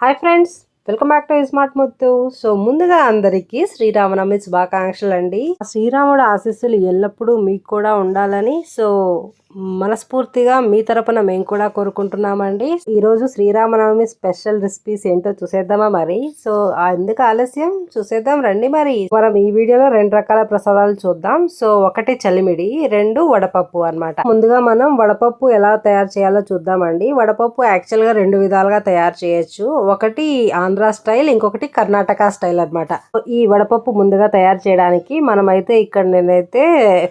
Hi friends welcome back to smart Muthu. So ముందుగా అందరికీ శ్రీరామనవమి శుభాకాంక్షలు అండి. శ్రీరాముడు ఆశీస్సులు ఎల్లప్పుడూ మీకు కూడా ఉండాలని సో మనస్ఫూర్తిగా మీ తరపున మేము కూడా కోరుకుంటున్నామండి. ఈరోజు శ్రీరామనవమి స్పెషల్ రెసిపీస్ ఏంటో చూసేద్దామా మరి? సో ఎందుకు ఆలస్యం? చూసేద్దాం రండి మరి. మనం ఈ వీడియోలో రెండు రకాల ప్రసాదాలు చూద్దాం. సో ఒకటి చలిమిడి రెండు వడపప్పు అన్నమాట. ముందుగా మనం వడపప్పు ఎలా తయారు చేయాలో చూద్దామండి. వడపప్పు యాక్చువల్గా రెండు విధాలుగా తయారు చేయొచ్చు. ఒకటి ఆంధ్ర స్టైల్ ఇంకొకటి కర్ణాటక స్టైల్ అన్నమాట. ఈ వడపప్పు ముందుగా తయారు చేయడానికి మనమైతే ఇక్కడ నేనైతే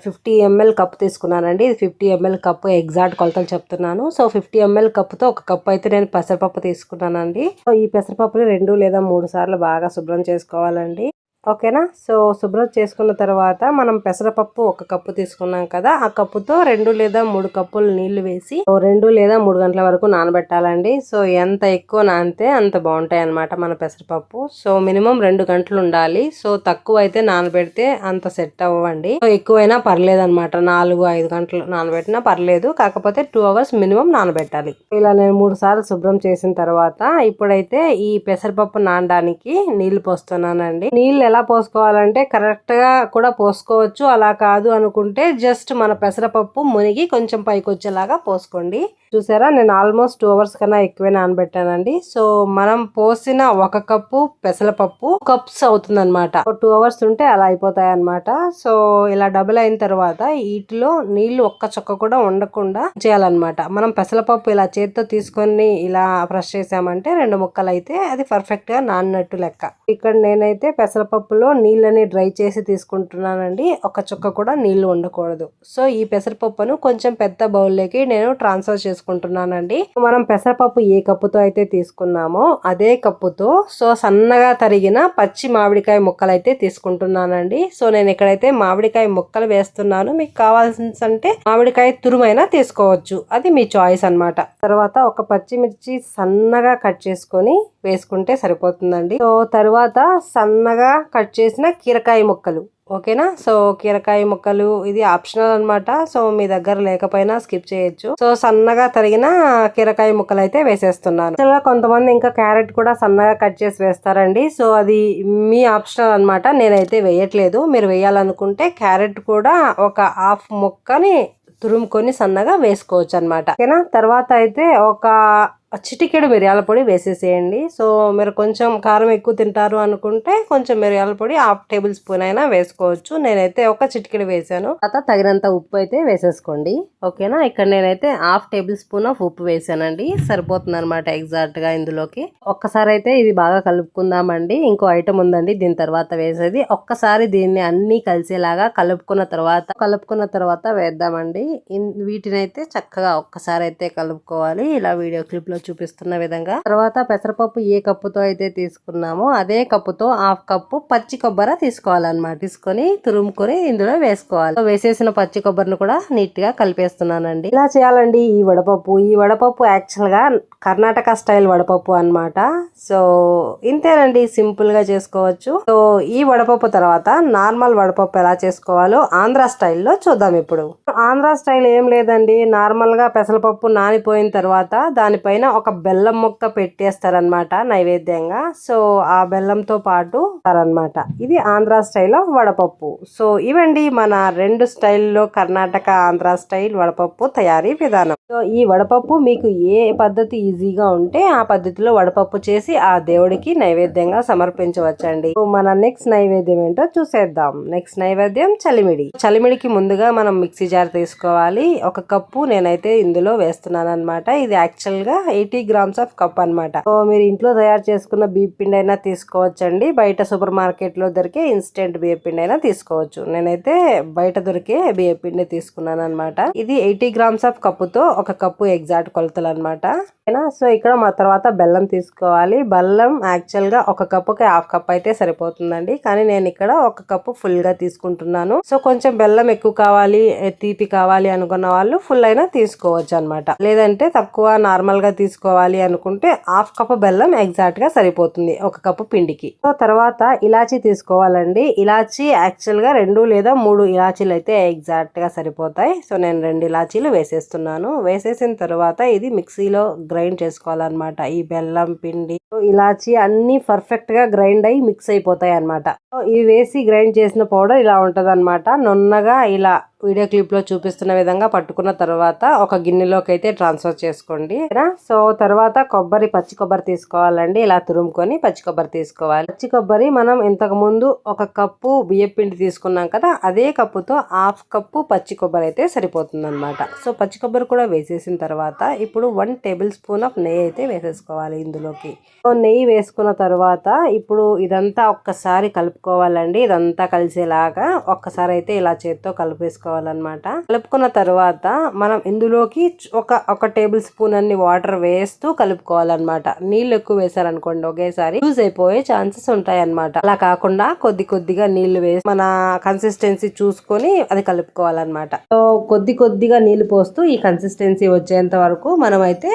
ఫిఫ్టీ ఎంఎల్ కప్ తీసుకున్నానండి. ఇది ఫిఫ్టీ ఎంఎల్ కప్ ఎగ్జాక్ట్ కొలతలు చెప్తున్నాను. సో ఫిఫ్టీ ఎంఎల్ కప్తో ఒక కప్ అయితే నేను పెసరపప్పు తీసుకున్నానండి. సో ఈ పెసరపప్పుని రెండు లేదా మూడు సార్లు బాగా శుభ్రం చేసుకోవాలండి. ఓకేనా? సో శుభ్రం చేసుకున్న తర్వాత మనం పెసరపప్పు ఒక కప్పు తీసుకున్నాం కదా ఆ కప్పుతో రెండు లేదా మూడు కప్పులు నీళ్ళు వేసి ఓ రెండు లేదా మూడు గంటల వరకు నానబెట్టాలండి. సో ఎంత ఎక్కువ నానితే అంత బాగుంటాయి అనమాట మన పెసరపప్పు. సో మినిమం రెండు గంటలు ఉండాలి. సో తక్కువ అయితే నానబెడితే అంత సెట్ అవ్వండి. సో ఎక్కువైనా పర్లేదు అనమాట నాలుగు ఐదు గంటలు నానబెట్టినా పర్లేదు. కాకపోతే టూ అవర్స్ మినిమం నానబెట్టాలి. ఇలా నేను మూడు సార్లు శుభ్రం చేసిన తర్వాత ఇప్పుడైతే ఈ పెసరపప్పు నానడానికి నీళ్ళు పోస్తున్నానండి. నీళ్ళు ఎలా పోసుకోవాలంటే కరెక్ట్గా కూడా పోసుకోవచ్చు. అలా కాదు అనుకుంటే జస్ట్ మన పెసరపప్పు మునిగి కొంచెం పైకి వచ్చేలాగా పోసుకోండి. చూసారా? నేను ఆల్మోస్ట్ టూ అవర్స్ కన్నా ఎక్కువే నానబెట్టానండి. సో మనం పోసిన ఒక కప్పు పెసరపప్పు కప్స్ అవుతుంది అనమాట టూ అవర్స్ ఉంటే అలా అయిపోతాయి అనమాట సో ఇలా డబుల్ అయిన తర్వాత వీటిలో నీళ్ళు ఒక్క చొక్క కూడా ఉండకుండా చేయాలన్నమాట. మనం పెసరపప్పు ఇలా చేతితో తీసుకొని ఇలా ఫ్రెష్ చేసామంటే రెండు ముక్కలు అయితే అది పర్ఫెక్ట్గా నాన్నట్టు లెక్క. ఇక్కడ నేనైతే పెసరపప్పు పెసరపప్పులో నీళ్ళని డ్రై చేసి తీసుకుంటున్నానండి. ఒక చుక్క కూడా నీళ్ళు ఉండకూడదు. సో ఈ పెసరపప్పును కొంచెం పెద్ద బౌల్లోకి నేను ట్రాన్స్ఫర్ చేసుకుంటున్నానండి. మనం పెసరపప్పు ఏ కప్పుతో అయితే తీసుకున్నామో అదే కప్పుతో సో సన్నగా తరిగిన పచ్చి మామిడికాయ ముక్కలు అయితే తీసుకుంటున్నానండి. సో నేను ఇక్కడైతే మామిడికాయ ముక్కలు వేస్తున్నాను మీకు కావాల్సిన అంటే మామిడికాయ తురుమైనా తీసుకోవచ్చు. అది మీ చాయిస్ అన్నమాట. తర్వాత ఒక పచ్చిమిర్చి సన్నగా కట్ చేసుకొని వేసుకుంటే సరిపోతుందండి. సో తర్వాత సన్నగా కట్ చేసిన కీరకాయ ముక్కలు. ఓకేనా? సో కీరకాయ ముక్కలు ఇది ఆప్షనల్ అన్నమాట. సో మీ దగ్గర లేకపోయినా స్కిప్ చేయొచ్చు. సో సన్నగా తరిగిన కీరకాయ ముక్కలు అయితే వేసేస్తున్నాను కొంతమంది ఇంకా క్యారెట్ కూడా సన్నగా కట్ చేసి వేస్తారండి. సో అది మీ ఆప్షనల్ అన్నమాట. నేనైతే వేయట్లేదు. మీరు వేయాలనుకుంటే క్యారెట్ కూడా ఒక హాఫ్ ముక్కని తురుముకొని సన్నగా వేసుకోవచ్చు అనమాట ఓకేనా? తర్వాత అయితే ఒక చిటికెడు మిరియాల పొడి వేసేసేయండి. సో మీరు కొంచెం కారం ఎక్కువ తింటారు అనుకుంటే కొంచెం మిరియాల పొడి హాఫ్ టేబుల్ స్పూన్ అయినా వేసుకోవచ్చు. నేనైతే ఒక చిటికెడు వేసాను. తర్వాత తగినంత ఉప్పు అయితే వేసేసుకోండి. ఓకేనా? ఇక్కడ నేనైతే హాఫ్ టేబుల్ స్పూన్ ఆఫ్ ఉప్పు వేసానండి. సరిపోతుంది అనమాట ఎగ్జాక్ట్గా ఇందులోకి. ఒక్కసారి అయితే ఇది బాగా కలుపుకుందామండి. ఇంకో ఐటమ్ ఉందండి దీని తర్వాత వేసేది. ఒక్కసారి దీన్ని అన్ని కలిసేలాగా కలుపుకున్న తర్వాత కలుపుకున్న తర్వాత వేద్దామండి. వీటినైతే చక్కగా ఒక్కసారి అయితే కలుపుకోవాలి. ఇలా వీడియో క్లిప్లో చూపిస్తున్న విధంగా. తర్వాత పెసరపప్పు ఏ కప్పుతో అయితే తీసుకున్నామో అదే కప్పుతో హాఫ్ కప్పు పచ్చి కొబ్బరి తీసుకోవాలన్నమాట. తీసుకొని తురుముకొని ఇందులో వేసుకోవాలి. వేసేసిన పచ్చి కొబ్బరిని కూడా నీట్గా కలిపేస్తున్నానండి. ఇలా చేయాలండి ఈ వడపప్పు. ఈ వడపప్పు యాక్చువల్గా కర్ణాటక స్టైల్ వడపప్పు అన్నమాట. సో ఇంతేనండి సింపుల్గా చేసుకోవచ్చు. సో ఈ వడపప్పు తర్వాత నార్మల్ వడపప్పు ఎలా చేసుకోవాలో ఆంధ్ర స్టైల్లో చూద్దాం ఇప్పుడు. ఆంధ్ర స్టైల్ ఏం లేదండి. నార్మల్గా పెసరపప్పు నానిపోయిన తర్వాత దానిపైన ఒక బెల్లం ముక్క పెట్టేస్తారనమాట నైవేద్యంగా. సో ఆ బెల్లంతో పాటు అనమాట ఇది ఆంధ్ర స్టైల్ ఆఫ్ వడపప్పు. సో ఇవండి మన రెండు స్టైల్లో కర్ణాటక ఆంధ్ర స్టైల్ వడపప్పు తయారీ విధానం. సో ఈ వడపప్పు మీకు ఏ పద్ధతి ఈజీగా ఉంటే ఆ పద్ధతిలో వడపప్పు చేసి ఆ దేవుడికి నైవేద్యంగా సమర్పించవచ్చండి. సో మన నెక్స్ట్ నైవేద్యం ఏంటో చూసేద్దాం. నెక్స్ట్ నైవేద్యం చలిమిడి. చలిమిడికి ముందుగా మనం మిక్సీ జార్ తీసుకోవాలి. ఒక కప్పు నేనైతే ఇందులో వేస్తున్నాను అనమాట ఇది యాక్చువల్గా ఎయిటీ గ్రామ్స్ ఆఫ్ కప్ అన్నమాట. సో మీరు ఇంట్లో తయారు చేసుకున్న బియ్య పిండి అయినా తీసుకోవచ్చండి. బయట సూపర్ మార్కెట్లో దొరికే ఇన్స్టెంట్ బియ్య పిండి అయినా తీసుకోవచ్చు. నేనైతే బయట దొరికే బియ్య పిండి తీసుకున్నాను అనమాట ఇది ఎయిటీ గ్రామ్స్ ఆఫ్ కప్పుతో ఒక కప్పు ఎగ్జాక్ట్ కొలతలు అనమాట సో ఇక్కడ మా తర్వాత బెల్లం తీసుకోవాలి. బెల్లం యాక్చువల్గా ఒక కప్పుకి హాఫ్ కప్ అయితే సరిపోతుందండి. కానీ నేను ఇక్కడ ఒక కప్పు ఫుల్గా తీసుకుంటున్నాను. సో కొంచెం బెల్లం ఎక్కువ కావాలి తీపి కావాలి అనుకున్న వాళ్ళు ఫుల్ అయినా తీసుకోవచ్చు అన్నమాట. లేదంటే తక్కువ నార్మల్గా తీసుకు తీసుకోవాలి అనుకుంటే హాఫ్ కప్ బెల్లం ఎగ్జాక్ట్గా సరిపోతుంది ఒక కప్పు పిండికి. సో తర్వాత ఇలాచీ తీసుకోవాలండి. ఇలాచీ యాక్చువల్గా రెండు లేదా మూడు ఇలాచీలు అయితే ఎగ్జాక్ట్గా సరిపోతాయి. సో నేను రెండు ఇలాచీలు వేసేస్తున్నాను. వేసేసిన తర్వాత ఇది మిక్సీలో గ్రైండ్ చేసుకోవాలన్నమాట. ఈ బెల్లం పిండి ఇలాచీ అన్ని పర్ఫెక్ట్గా గ్రైండ్ అయ్యి మిక్స్ అయిపోతాయి అనమాట ఇవి వేసి గ్రైండ్ చేసిన పౌడర్ ఇలా ఉంటది నున్నగా ఇలా వీడియో క్లిప్లో చూపిస్తున్న విధంగా పట్టుకున్న తర్వాత ఒక గిన్నెలోకి అయితే ట్రాన్స్ఫర్ చేసుకోండి. సో తర్వాత కొబ్బరి పచ్చి కొబ్బరి తీసుకోవాలండి. ఇలా తురుముకొని పచ్చి కొబ్బరి తీసుకోవాలి. పచ్చి కొబ్బరి మనం ఇంతకు ముందు ఒక కప్పు బియ్యం పిండి తీసుకున్నాం కదా అదే కప్పుతో హాఫ్ కప్పు పచ్చి కొబ్బరి అయితే సరిపోతుందనమాట సో పచ్చి కొబ్బరి కూడా వేసేసిన తర్వాత ఇప్పుడు వన్ టేబుల్ స్పూన్ ఆఫ్ నెయ్యి అయితే వేసేసుకోవాలి ఇందులోకి. సో నెయ్యి వేసుకున్న తర్వాత ఇప్పుడు ఇదంతా ఒక్కసారి కలుపు కలుపుకోవాలండి. ఇదంతా కలిసేలాగా ఒక్కసారి అయితే ఇలా చేత్తో కలిపేసుకోవాలన్నమాట. కలుపుకున్న తర్వాత మనం ఇందులోకి ఒక ఒక టేబుల్ స్పూన్ అన్ని వాటర్ వేస్తూ కలుపుకోవాలన్నమాట. నీళ్ళు ఎక్కువ వేసారనుకోండి ఒకేసారి యూజ్ అయిపోయే ఛాన్సెస్ ఉంటాయి అన్నమాట అలా కాకుండా కొద్ది కొద్దిగా నీళ్ళు వేసి మన కన్సిస్టెన్సీ చూసుకొని అది కలుపుకోవాలన్నమాట. సో కొద్ది కొద్దిగా నీళ్ళు పోస్తూ ఈ కన్సిస్టెన్సీ వచ్చేంత వరకు మనం అయితే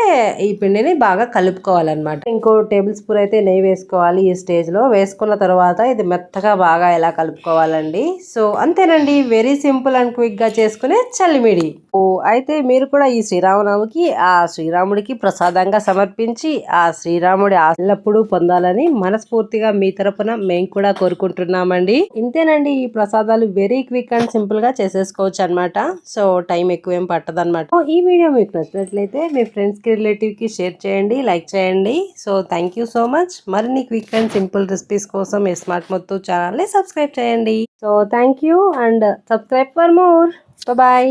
ఈ పిండిని బాగా కలుపుకోవాలన్నమాట. ఇంకో టేబుల్ స్పూన్ అయితే నెయ్యి వేసుకోవాలి ఈ స్టేజ్లో వేసుకున్న తర్వాత ఇది మెత్తగా బాగా ఎలా కలుపుకోవాలండి? సో అంతేనండి. వెరీ సింపుల్ అండ్ క్విక్గా చేసుకునే చల్లిమిడి ఓ అయితే మీరు కూడా ఈ శ్రీరామనవమికి ఆ శ్రీరాముడికి ప్రసాదంగా సమర్పించి ఆ శ్రీరాముడి ఎల్లప్పుడూ పొందాలని మనస్ఫూర్తిగా మీ తరపున మేము కూడా కోరుకుంటున్నామండి. ఇంతేనండి. ఈ ప్రసాదాలు వెరీ క్విక్ అండ్ సింపుల్గా చేసేసుకోవచ్చు అన్నమాట. సో టైం ఎక్కువ ఏం పట్టదన్నమాట. ఈ వీడియో మీకు నచ్చినట్లయితే మీ ఫ్రెండ్స్కి రిలేటివ్కి షేర్ చేయండి లైక్ చేయండి. So thank you so much మరిన్ని క్విక్ అండ్ సింపుల్ రెసిపీస్ కోసం ఈ స్మార్ట్ మొత్తం ఛానల్ని సబ్స్క్రైబ్ చేయండి. So thank you and subscribe for more bye